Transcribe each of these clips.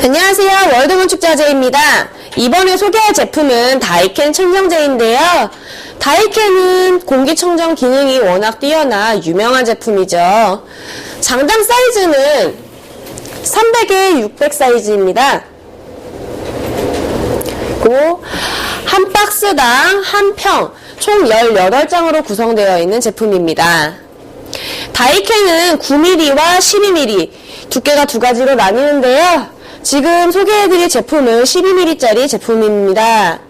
안녕하세요. 월드건축자재입니다. 이번에 소개할 제품은 다이켄 청정제인데요. 다이켄은 공기청정 기능이 워낙 뛰어나 유명한 제품이죠. 장당 사이즈는 300에 600 사이즈입니다. 그리고 한 박스당 한 평, 총 18장으로 구성되어 있는 제품입니다. 다이켄은 9mm와 12mm 두께가 두 가지로 나뉘는데요. 지금 소개해드릴 제품은 12mm짜리 제품입니다.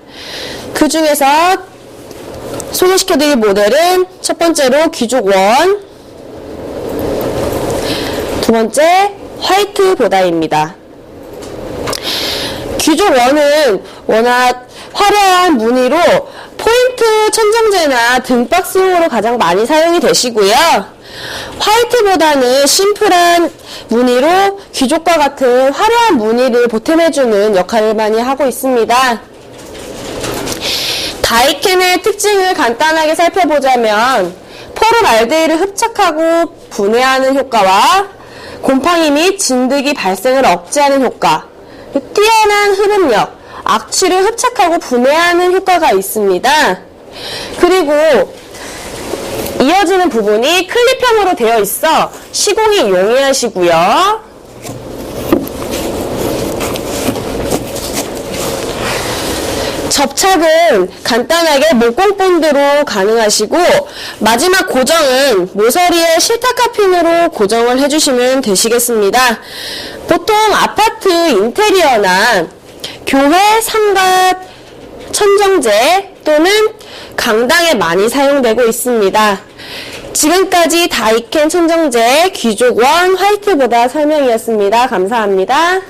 그 중에서 소개시켜드릴 모델은 첫 번째로 귀족원, 두 번째 화이트 보다입니다. 귀족원은 워낙 화려한 무늬로 포인트 천정제나 등박스용으로 가장 많이 사용이 되시고요. 화이트보다는 심플한 무늬로 귀족과 같은 화려한 무늬를 보탬해주는 역할을 많이 하고 있습니다. 다이켄의 특징을 간단하게 살펴보자면 포름알데히를 흡착하고 분해하는 효과와 곰팡이 및 진드기 발생을 억제하는 효과, 뛰어난 흡음력, 악취를 흡착하고 분해하는 효과가 있습니다. 그리고 이어지는 부분이 클립형으로 되어 있어 시공이 용이하시고요. 접착은 간단하게 목공본드로 가능하시고 마지막 고정은 모서리에 실타카핀으로 고정을 해주시면 되시겠습니다. 보통 아파트 인테리어나 교회 상가 천정제 또는 강당에 많이 사용되고 있습니다. 지금까지 다이켄 천정제 귀족원 화이트보다 설명이었습니다. 감사합니다.